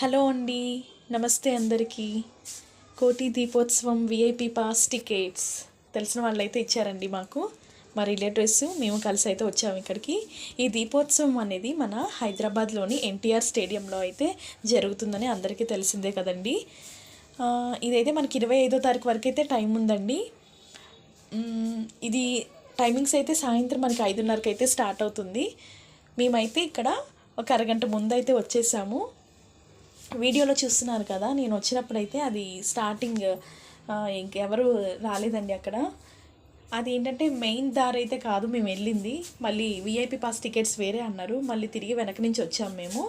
Hello అండి. నమస్తే అందరికీ. కోటి దీపోత్సవం విఐపి పాస్ టికెట్స్ తెలిసిన వాళ్ళైతే ఇచ్చారండి మాకు. మా రిలేటివ్స్ మేము కలిసి అయితే వచ్చాము ఇక్కడికి. ఈ దీపోత్సవం అనేది మన హైదరాబాద్లోని ఎన్టీఆర్ స్టేడియంలో అయితే జరుగుతుందని అందరికీ తెలిసిందే కదండి. ఇదైతే మనకి ఇరవై ఐదో తారీఖు వరకు అయితే టైం ఉందండి. ఇది టైమింగ్స్ అయితే సాయంత్రం మనకి ఐదున్నరకు అయితే స్టార్ట్ అవుతుంది. మేమైతే ఇక్కడ ఒక అరగంట ముందు అయితే వచ్చేసాము. వీడియోలో చూస్తున్నారు కదా నేను వచ్చినప్పుడైతే అది స్టార్టింగ్ ఇంకెవరు రాలేదండి అక్కడ. అది ఏంటంటే మెయిన్ దారి అయితే కాదు మేము వెళ్ళింది. మళ్ళీ విఐపి పాస్ టికెట్స్ వేరే అన్నారు. మళ్ళీ తిరిగి వెనక నుంచి వచ్చాము మేము.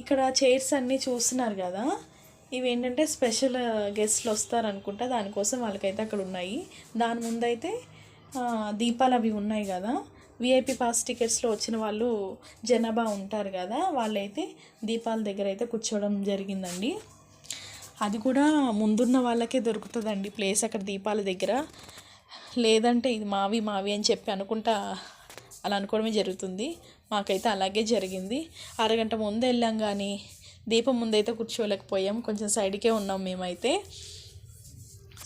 ఇక్కడ చైర్స్ అన్నీ చూస్తున్నారు కదా. ఇవి ఏంటంటే స్పెషల్ గెస్ట్లు వస్తారనుకుంటా దానికోసం వాళ్ళకైతే అక్కడ ఉన్నాయి. దాని ముందైతే దీపాలు అవి ఉన్నాయి కదా. విఐపి పాస్ టికెట్స్లో వచ్చిన వాళ్ళు జనాభా ఉంటారు కదా వాళ్ళైతే దీపాల దగ్గర అయితే కూర్చోవడం జరిగిందండి. అది కూడా ముందున్న వాళ్ళకే దొరుకుతుందండి ప్లేస్ అక్కడ దీపాల దగ్గర. లేదంటే ఇది మావి మావి అని చెప్పి అనుకుంటా అలా అనుకోవడమే జరుగుతుంది. మాకైతే అలాగే జరిగింది. అరగంట ముందు వెళ్ళాం కానీ దీపం ముందైతే కూర్చోలేకపోయాం. కొంచెం సైడ్కే ఉన్నాం మేమైతే.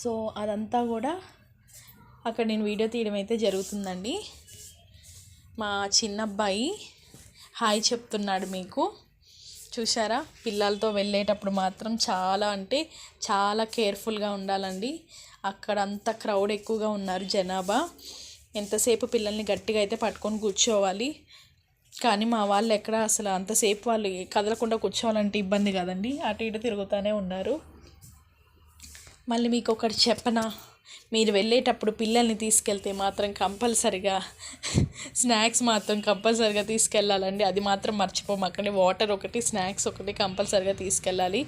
సో అదంతా కూడా అక్కడ నేను వీడియో తీయడం అయితే జరుగుతుందండి. మా చిన్న అబ్బాయి హాయ్ చెప్తున్నాడు మీకు. చూసారా పిల్లలతో వెళ్ళేటప్పుడు మాత్రం చాలా అంటే చాలా కేర్ఫుల్గా ఉండాలండి. అక్కడ అంత క్రౌడ్ ఎక్కువగా ఉన్నారు జనాభా. ఎంతసేపు పిల్లల్ని గట్టిగా అయితే పట్టుకొని కూర్చోవాలి. కానీ మా వాళ్ళు ఎక్కడ అసలు అంతసేపు వాళ్ళు కదలకుండా కూర్చోవాలంటే ఇబ్బంది కదండి. అటు ఇటు తిరుగుతూనే ఉన్నారు. మళ్ళీ మీకు ఒకటి చెప్పనా? మీరు వెళ్ళేటప్పుడు పిల్లల్ని తీసుకెళ్తే మాత్రం కంపల్సరిగా స్నాక్స్ మాత్రం కంపల్సరిగా తీసుకెళ్ళాలండి. అది మాత్రం మర్చిపోమాకండి వాటర్ ఒకటి స్నాక్స్ ఒకటి కంపల్సరిగా తీసుకెళ్ళాలి.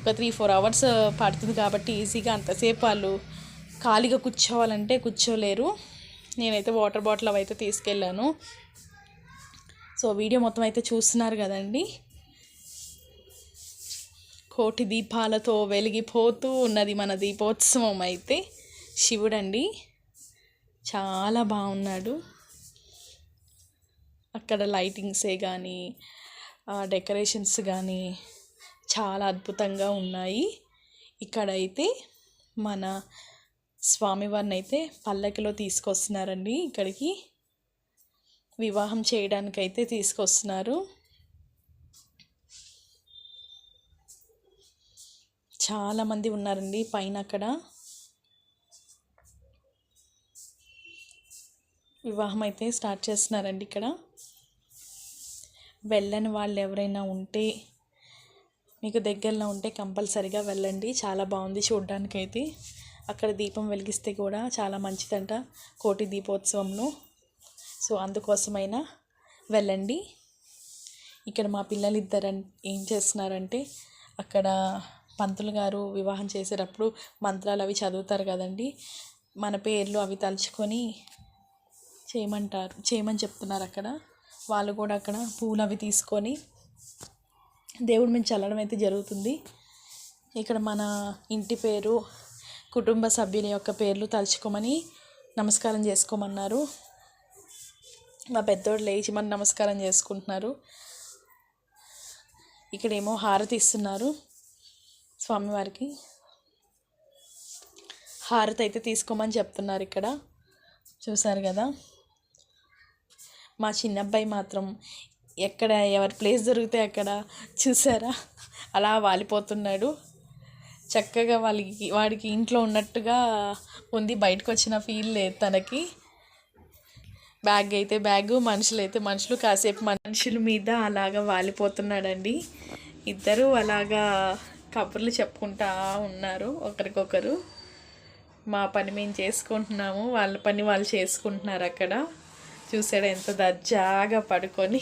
ఒక త్రీ ఫోర్ అవర్స్ పడుతుంది కాబట్టి ఈజీగా అంతసేపు వాళ్ళు ఖాళీగా కూర్చోవాలంటే కూర్చోలేరు. నేనైతే వాటర్ బాటిల్ అవి అయితే తీసుకెళ్ళాను. సో వీడియో మొత్తం అయితే చూస్తున్నారు కదండి. కోటి దీపాలతో వెలిగిపోతూ ఉన్నది మన దీపోత్సవం అయితే. శివుడండి. చాలా బాగున్నాడు. అక్కడ లైటింగ్సే కానీ డెకరేషన్స్ కానీ చాలా అద్భుతంగా ఉన్నాయి. ఇక్కడైతే మన స్వామివారిని అయితే పల్లకిలో తీసుకొస్తున్నారండి ఇక్కడికి. వివాహం చేయడానికైతే తీసుకొస్తున్నారు. చాలామంది ఉన్నారండి పైన అక్కడ వివాహం అయితే స్టార్ట్ చేస్తున్నారండి ఇక్కడ. వెళ్ళని వాళ్ళు ఎవరైనా ఉంటే మీకు దగ్గరలో ఉంటే కంపల్సరిగా వెళ్ళండి. చాలా బాగుంది చూడ్డానికైతే. అక్కడ దీపం వెలిగిస్తే కూడా చాలా మంచిదంట కోటి దీపోత్సవంలో. సో అందుకోసమైనా వెళ్ళండి. ఇక్కడ మా పిల్లలు ఇద్దరు ఏం చేస్తున్నారంటే అక్కడ పంతులు గారు వివాహం చేసేటప్పుడు మంత్రాలు అవి చదువుతారు కదండి. మన పేర్లు అవి తలుచుకొని చేయమంటారు చేయమని చెప్తున్నారు అక్కడ. వాళ్ళు కూడా అక్కడ పూలు అవి తీసుకొని దేవుడి మీద చల్లడం అయితే జరుగుతుంది. ఇక్కడ మన ఇంటి పేరు కుటుంబ సభ్యుల యొక్క పేర్లు తలుచుకోమని నమస్కారం చేసుకోమన్నారు. మా పెద్దోడు లేచి మన నమస్కారం చేసుకుంటున్నారు. ఇక్కడేమో హారతి ఇస్తున్నారు స్వామివారికి. హారతి అయితే తీసుకోమని చెప్తున్నారు ఇక్కడ. చూసారు కదా? మా చిన్న అబ్బాయి మాత్రం ఎక్కడ ఎవరి ప్లేస్ దొరికితే అక్కడ చూసారా? అలా వాలిపోతున్నాడు. చక్కగా వాళ్ళకి వాడికి ఇంట్లో ఉన్నట్టుగా ఉంది. బయటకు వచ్చిన ఫీల్ లేదు తనకి. బ్యాగ్ అయితే బ్యాగ్ మనుషులు అయితే మనుషులు. కాసేపు మనుషుల మీద అలాగా వాలిపోతున్నాడండి. ఇద్దరు అలాగా కబుర్లు చెప్పుకుంటా ఉన్నారు ఒకరికొకరు. మా పని మేము చేసుకుంటున్నాము. వాళ్ళ పని వాళ్ళు చేసుకుంటున్నారు అక్కడ. చూసాడు ఎంత దర్జాగా పడుకొని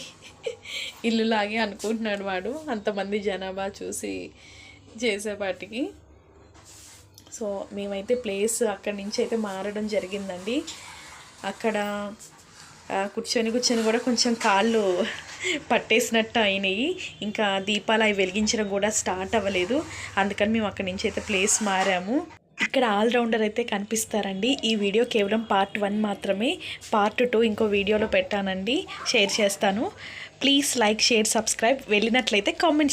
ఇల్లులాగే అనుకుంటున్నాడు వాడు. అంతమంది జనాభా చూసి చేసేపాటికి. సో మేమైతే ప్లేస్ అక్కడి నుంచి అయితే మారడం జరిగిందండి. అక్కడ కూర్చొని కూర్చొని కూడా కొంచెం కాళ్ళు పట్టేసినట్టు అయినాయి. ఇంకా దీపాలు అవి వెలిగించడం కూడా స్టార్ట్ అవ్వలేదు. అందుకని మేము అక్కడి నుంచి అయితే ప్లేస్ మారాము. ఇక్కడ ఆల్రౌండర్ అయితే కనిపిస్తారండి. ఈ వీడియో కేవలం పార్ట్ వన్ మాత్రమే. పార్ట్ టూ ఇంకో వీడియోలో పెట్టానండి. షేర్ చేస్తాను. Please like share subscribe. వెళ్ళినట్లయితే కామెంట్